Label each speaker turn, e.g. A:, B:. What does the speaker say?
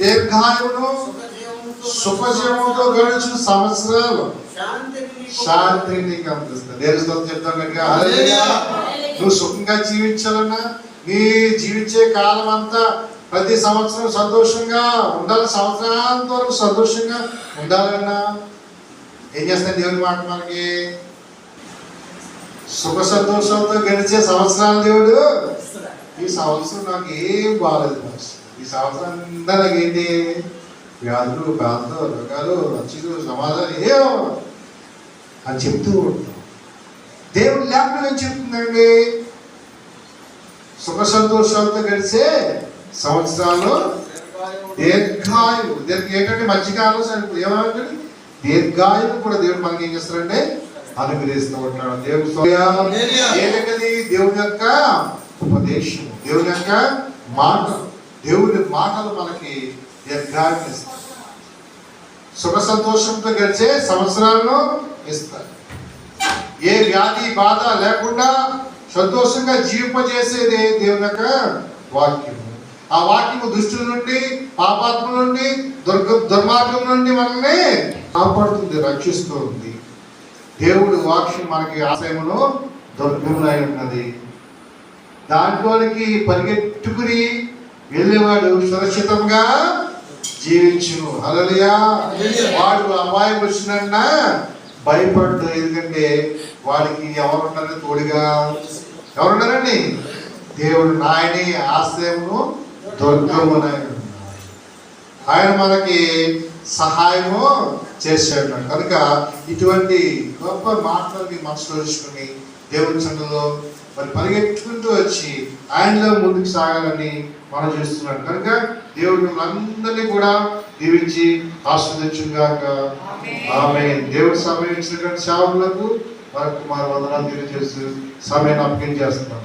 A: దీర్ఘాయువును సుఖజీవంతో గడుచు సంవత్సరాలు
B: శాంతిని నీకు
A: అందిస్తుంది దేవుని స్తోత్రం చెప్తాం కనుక. నువ్వు సుఖంగా జీవించాలన్నా నీ జీవించే కాలం అంతా ప్రతి సంవత్సరం సంతోషంగా ఉండాలి. సంవత్సరాంత వరకు సంతోషంగా ఉండాలన్నా. ఏం చేస్తాను దేవుని మాట మనకి? సుఖ సంతోషంతో గడిచే సంవత్సరాలు దేవుడు. ఈ సంవత్సరం నాకు ఏం బాగాలేదు మాస్టర్. ఈ సంవత్సరం అంతా నాకు ఏంటి? వ్యాధులు బాధలు రోగాలు రక్షలు సమాధానం ఏమో అని చెప్తూ ఉంటాం. దేవుడు లేకుండా ఏం చెప్తుందండి? సుఖ సంతోషాలతో గడిచే సంవత్సరాలు దీర్ఘాయువు. దీర్ఘ ఏంటంటే మధ్యకాలం సరిపోయి ఏమంటే దీర్ఘాయువు కూడా దేవుడు మనకి ఏం చేస్తారంటే అనుగ్రహిస్తూ ఉంటాడు. దేవుడు దేవుని యొక్క ఉపదేశం దేవుని యొక్క మాట. దేవుని మాటలు మనకి దీర్ఘాయువు ఇస్తాయి. సుఖ సంతోషంతో గడిచే సంవత్సరాలను ఇస్తాయి. ఏ వ్యాధి బాధ లేకుండా సంతోషంగా జీవింపజేసేది దేవుని యొక్క వాక్యము. ఆ వాక్యము దుష్టుల నుండి పాపాత్మ నుండి దుర్గ దుర్మార్గం నుండి మనల్ని కాపాడుతుంది రక్షిస్తుంది. దేవుడు వాక్యం మనకి ఆశయంలో దుర్గములై ఉన్నది దాంట్లోనికి పరిగెట్టుకుని వెళ్ళేవాడు సురక్షితంగా జీవించును. అలలియా వాడు అమ్మాయి వచ్చినన్నా భయపడ్డు. ఎందుకంటే వాడికి ఎవరున్నారు తోడుగా? ఎవరున్నారండి దేవుడు నాయని ఆశ్రయమును దుర్గమునై ఉన్నాడు. ఆయన మనకి సహాయము చేశాడు. కనుక ఇటువంటి గొప్ప మాటలని మనసులో ఉంచుకుని దేవుని సంఘంలో మరి పరిగెట్టుకుంటూ వచ్చి ఆయనలో ముందుకు సాగాలని మనం చేస్తున్నాడు కనుక దేవుడు అందరినీ కూడా దీవించి ఆస్వాదించుగాక ఆమె దేవుడు సమయం ఇచ్చినటువంటి సేవకులకు మనకు కుమార వందనాలు తెలియజేస్తూ సమయాన్ని అప్పగించేస్తున్నాం.